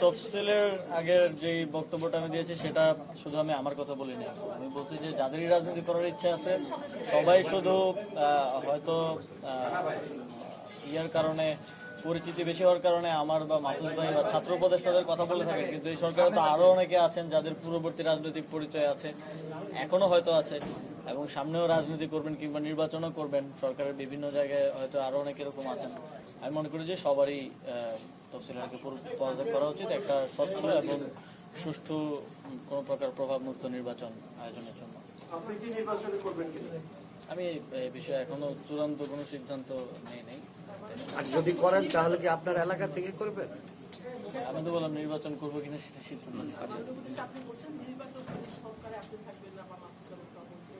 তফসিলের আগের যে বক্তব্যটা আমি দিয়েছি সেটা শুধু আমি আমার কথা বলিনি। আমি বলছি যে যাদেরই রাজনীতি করার ইচ্ছা আছে সবাই শুধু আহ, হয়তো আহ, ইয়ার কারণে পরিচিতি বেশি হওয়ার কারণে আমার বা মাহফুজ ভাই বা ছাত্র উপদেষ্টাদের কথা বলে থাকে, কিন্তু এই সরকারে তো আরও অনেকে আছেন যাদের পূর্ববর্তী রাজনৈতিক পরিচয় আছে, এখনও হয়তো আছে, এবং সামনেও রাজনীতি করবেন কিংবা নির্বাচনও করবেন, সরকারের বিভিন্ন জায়গায় হয়তো আরও অনেক এরকম আছেন। আমি মনে করি যে সবারই তফসিলকে পদত্যাগ করা উচিত, একটা স্বচ্ছ এবং সুষ্ঠু কোনো প্রকার প্রভাবমুক্ত নির্বাচন আয়োজনের জন্য। আপনি কি নির্বাচনে করবেন আমি এই বিষয়ে এখনও চূড়ান্ত কোনো সিদ্ধান্ত নেই নেই। আর যদি করেন তাহলে কি আপনার এলাকা থেকে করবেন? আমি তো বললাম নির্বাচন করব কিনা সেটা সিদ্ধান্ত। আচ্ছা। নির্বাচনকালীন সরকারে আপনি থাকবেন না বা মাহফুজ আলম সহ বলছে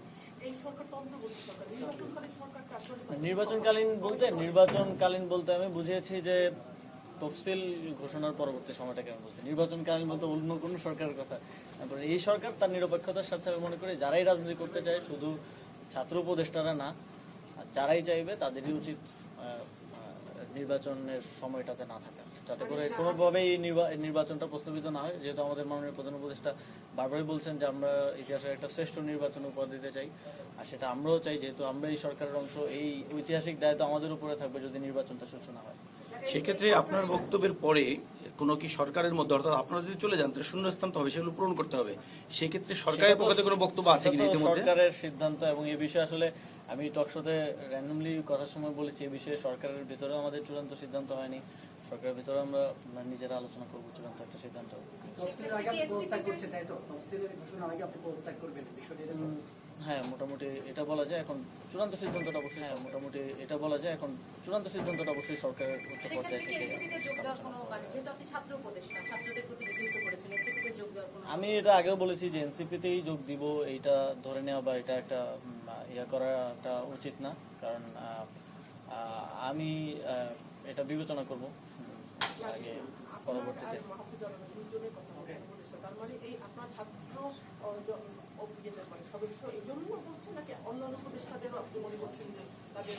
এই সরকার তন্ত্রবর্তী সরকার নির্বাচনকালীন সরকারকে আসলে নির্বাচনকালীন বলতে নির্বাচনকালীন বলতে আমি বুঝিয়েছি যে তফসিল ঘোষণার পরবর্তী সময়টাকে আমি বলছি। নির্বাচনকালীন বলতে অন্য কোনো সরকারের কথা। তারপরে এই সরকার তার নিরপেক্ষতার সাথে আমি মনে করি যারাই রাজনীতি করতে চায় শুধু ছাত্র উপদেষ্টারা না আর যারাই চাইবে তাদেরই উচিত নির্বাচনের সময়টাতে না থাকা। যাতে করে কোনোভাবেই নির্বা- নির্বাচনটা প্রস্তাবিত না হয়। যেহেতু আমাদের মাননীয় প্রধান উপদেষ্টা বারবারই বলছেন যে আমরা ইতিহাসের একটা শ্রেষ্ঠ নির্বাচন উপহার দিতে চাই আর সেটা আমরাও চাই যেহেতু আমরা এই সরকারের অংশ এই ঐতিহাসিক দায়িত্ব আমাদের উপরে থাকবে যদি নির্বাচনটা সুষ্ঠু না হয়। সেক্ষেত্রে আপনার বক্তব্যের পরে কোনো কি সরকারের মধ্যে অর্থাৎ আপনারা যদি চলে যান তাহলে শূন্যস্থান তো হবে সেগুলো পূরণ করতে হবে। সেক্ষেত্রে সরকারের পক্ষ থেকে কোনো বক্তব্য আছে কিনা ইতিমধ্যে? সরকারের সিদ্ধান্ত এবং এই বিষয়ে আসলে আমি টকশোতে র্যান্ডমলি কথার সময় বলেছি এই বিষয়ে সরকারের ভিতরেও আমাদের চূড়ান্ত সিদ্ধান্ত হয়নি। সরকারের ভিতরে আমরা নিজেরা আলোচনা করব চূড়ান্ত একটা সিদ্ধান্ত। হ্যাঁ মোটামুটি এটা বলা যায় এখন চূড়ান্ত সিদ্ধান্তটা অবশ্যই হ্যাঁ, মোটামুটি এটা বলা যায় এখন চূড়ান্ত সিদ্ধান্তটা অবশ্যই সরকারের উচ্চ পর্যায়ে থেকে মানে আমি এটা আগেও বলেছি যে এনসিপিতেই যোগ দিব এইটা ধরে নেওয়া বা এটা একটা ইয়া করাটা উচিত না কারণ আমি এটা বিবেচনা করব আগে পরবর্তীতে। আর মাহফুজ আলমের দুজনের কথা হবে উপদেষ্টা। তার মানে এই আপনার ছাত্র মানে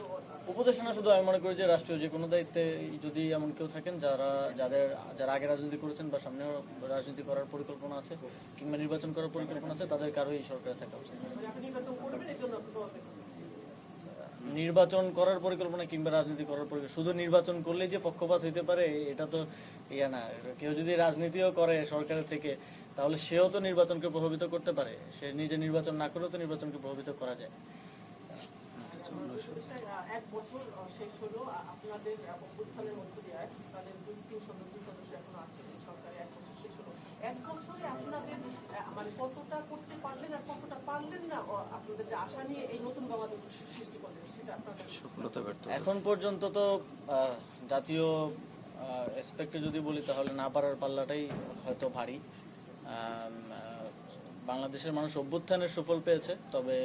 উপদেশনা শুধু আমি মনে করি যে রাষ্ট্রীয় যে কোনো দায়িত্বে যদি এমন কেউ থাকেন যারা যাদের যারা আগে রাজনীতি করেছেন বা সামনেও রাজনীতি করার পরিকল্পনা আছে কিংবা নির্বাচন করার পরিকল্পনা আছে তাদের কারোই এই সরকারে থাকা উচিত মানে। নির্বাচন করার পরিকল্পনা কিংবা রাজনীতি করার পরিকল্পনা শুধু নির্বাচন করলেই যে পক্ষপাত হইতে পারে এটা তো ইয়া না কেউ যদি রাজনীতিও করে সরকারের থেকে তাহলে সেও তো নির্বাচনকে প্রভাবিত করতে পারে। সে নিজে নির্বাচন না করেও তো নির্বাচনকে প্রভাবিত করা যায়। এক বছর শেষ হলো। আপনাদের অভ্যুত্থানের মধ্য দিয়ে তাদের দুই তিন সদস্য সদস্য এখন আছে। সরকারে এক বছর শেষ হলো। এক বছরে আপনাদের মানে কতটা করতে পারলেন আর কতটা পারলেন না? আপনাদের যে আশা নিয়ে এই নতুন বাংলাদেশ সৃষ্টি করলেন সেটা আপনাদের এখন পর্যন্ত তো জাতীয় এসপেক্টে যদি বলি তাহলে না পারার পাল্লাটাই হয়তো ভারী। বাংলাদেশের মানুষ অভ্যুত্থানের সুফল পেয়েছে, তবে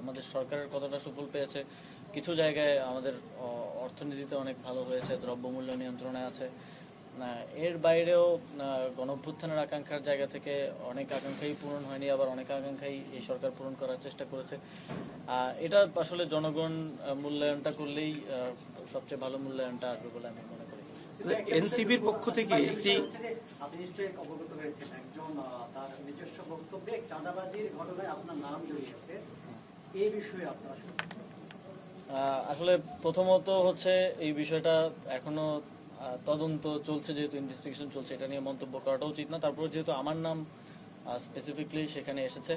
আমাদের সরকারের কতটা সুফল পেয়েছে, কিছু জায়গায় আমাদের অর্থনীতিতে অনেক ভালো হয়েছে, দ্রব্যমূল্য নিয়ন্ত্রণে আছে। এর বাইরেও গণ অভ্যুত্থানের আকাঙ্ক্ষার জায়গা থেকে অনেক আকাঙ্ক্ষাই পূরণ হয়নি, আবার অনেক আকাঙ্ক্ষাই এই সরকার পূরণ করার চেষ্টা করেছে। এটা আসলে জনগণ মূল্যায়নটা করলেই সবচেয়ে ভালো মূল্যায়নটা আসবে বলে আমি মনে করি। এনসিবির পক্ষ থেকে একটি আপনি নিশ্চয়ই অবগত হয়েছেন একজন তার নিজস্ব বক্তব্যে চাঁদাবাজির ঘটনায় আপনার নাম জড়িয়েছে। এই বিষয়ে আপনার আসলে প্রথমত হচ্ছে এই বিষয়টা এখনও তদন্ত চলছে, যেহেতু ইনভেস্টিগেশন চলছে, এটা নিয়ে মন্তব্য করাটা উচিত না। তারপর যেহেতু আমার নাম স্পেসিফিকলি সেখানে এসেছে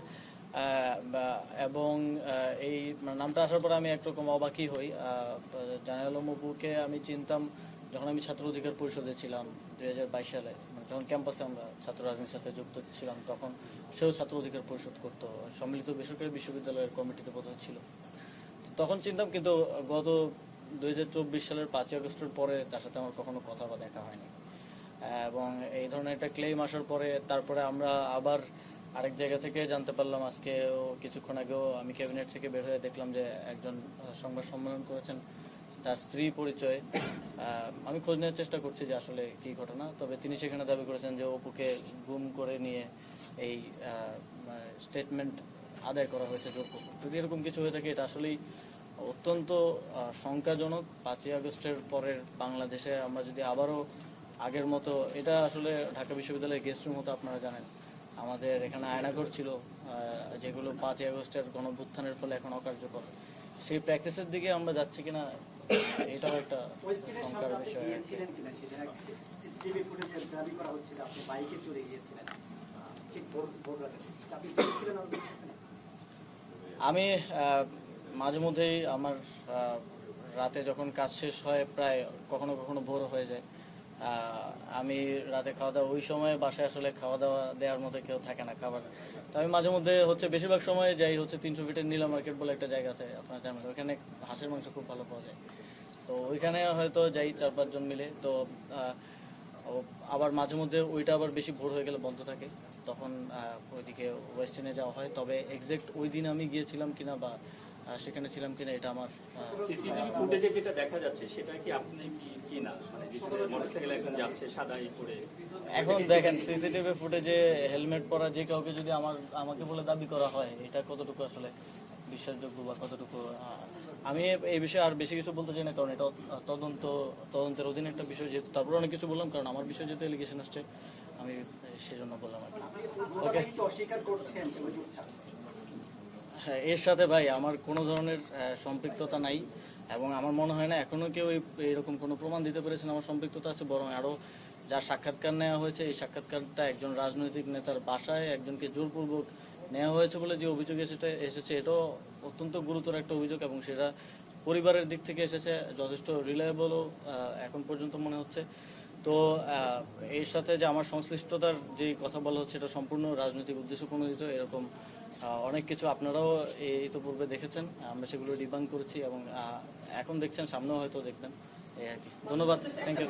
এবং এই মানে নামটা আসার পর আমি একরকম অবাকই হই। জানাল মপুকে আমি চিনতাম যখন আমি ছাত্র অধিকার পরিষদে ছিলাম, দুই হাজার বাইশ সালে। যখন ক্যাম্পাসে আমরা ছাত্র রাজনীতির সাথে যুক্ত ছিলাম, তখন সেও ছাত্র অধিকার পরিষদ করতো। সম্মিলিত বেসরকারি বিশ্ববিদ্যালয়ের কমিটিতে বোধ ছিল। তখন চিনতাম, কিন্তু গত দুই হাজার চব্বিশ সালের পাঁচই আগস্টের পরে তার সাথে আমার কখনো কথা বা দেখা হয়নি। এবং এই ধরনের একটা ক্লেম আসার পরে তারপরে আমরা আবার আরেক জায়গা থেকে জানতে পারলাম আজকে কিছুক্ষণ আগেও আমি ক্যাবিনেট থেকে বের হয়ে দেখলাম যে একজন সংবাদ সম্মেলন করেছেন তার স্ত্রী পরিচয়। আমি খোঁজ নেওয়ার চেষ্টা করছি যে আসলে কি ঘটনা, তবে তিনি সেখানে দাবি করেছেন যে অপুকে গুম করে নিয়ে এই স্টেটমেন্ট আদায় করা হয়েছে যদি এরকম কিছু হয়ে থাকে, এটা আসলেই অত্যন্ত শঙ্কাজনক। পাঁচই আগস্টের পরের বাংলাদেশে আমরা যদি আবারও আগের মতো, এটা আসলে ঢাকা বিশ্ববিদ্যালয়ের গেস্ট রুম মতো আপনারা জানেন। আমাদের এখানে আয়নাঘর ছিল যেগুলো পাঁচই আগস্টের গণভ্যুত্থানের ফলে এখন অকার্যকর। সেই প্র্যাকটিসের দিকে আমরা যাচ্ছি কিনা এটাও একটা শঙ্কার বিষয়? আমি মাঝে মধ্যেই আমার রাতে যখন কাজ শেষ হয় প্রায় কখনো কখনো ভোর হয়ে যায়। আমি রাতে খাওয়া দাওয়া ওই সময় বাসায় আসলে খাওয়া দাওয়া দেওয়ার মতো কেউ থাকে না খাবার। তো আমি মাঝে মধ্যে হচ্ছে বেশিরভাগ সময় যাই হচ্ছে তিনশো ফিটের নীলা মার্কেট বলে একটা জায়গা আছে আপনার জানেন ওখানে হাঁসের মাংস খুব ভালো পাওয়া যায়। তো ওইখানে হয়তো যাই চার পাঁচজন মিলে। তো আবার মাঝে মধ্যে ওইটা আবার বেশি ভোর হয়ে গেলে বন্ধ থাকে। তখন ওইদিকে ওয়েস্টার্নে যাওয়া হয়। তবে এক্সাক্ট ওই দিন আমি গিয়েছিলাম কিনা বা সেখানে ছিলাম কিনা এটা আমার সিসিটিভি ফুটেজে যেটা দেখা যাচ্ছে সেটা কি আপনি কি কি না? মানে মোটরসাইকেল একজন যাচ্ছে সাদাই পরে। এখন দেখেন সিসিটিভি ফুটেজে হেলমেট পরা যে কাউকে যদি আমার আমাকে বলে দাবি করা হয় এটা কতটুকু আসলে বিশ্বাসযোগ্য বা কতটুকু আমি এই বিষয়ে আর বেশি কিছু বলতে চাই না কারণ এটা তদন্ত তদন্তের অধীনে একটা বিষয় যেহেতু তারপর অনেক কিছু বললাম কারণ আমার বিষয়ে যেহেতু এলিগেশন আসছে আমি সেই জন্য বললাম আর কি। আপনি উদ্ভটতাই কি অস্বীকার করছেন তবে চুপচাপ হ্যাঁ এর সাথে ভাই আমার কোনো ধরনের সম্পৃক্ততা নাই এবং আমার মনে হয় না এখনও কেউ এরকম কোনো প্রমাণ দিতে পেরেছেন আমার সম্পৃক্ততা আছে বরং আরও যা সাক্ষাৎকার নেওয়া হয়েছে এই সাক্ষাৎকারটা একজন রাজনৈতিক নেতার বাসায় একজনকে জোরপূর্বক নেওয়া হয়েছে বলে যে অভিযোগ এসেছে এসেছে এটাও অত্যন্ত গুরুতর একটা অভিযোগ এবং সেটা পরিবারের দিক থেকে এসেছে যথেষ্ট রিলায়েবলও এখন পর্যন্ত মনে হচ্ছে। তো এর সাথে যে আমার সংশ্লিষ্টতার যে কথা বলা হচ্ছে এটা সম্পূর্ণ রাজনৈতিক উদ্দেশ্য প্রণোদিত এরকম অনেক কিছু আপনারাও এই ইতোপূর্বে দেখেছেন। আমরা সেগুলো ডিবাং করেছি এবং এখন দেখছেন সামনেও হয়তো দেখবেন। এই আর কি। ধন্যবাদ। Thank you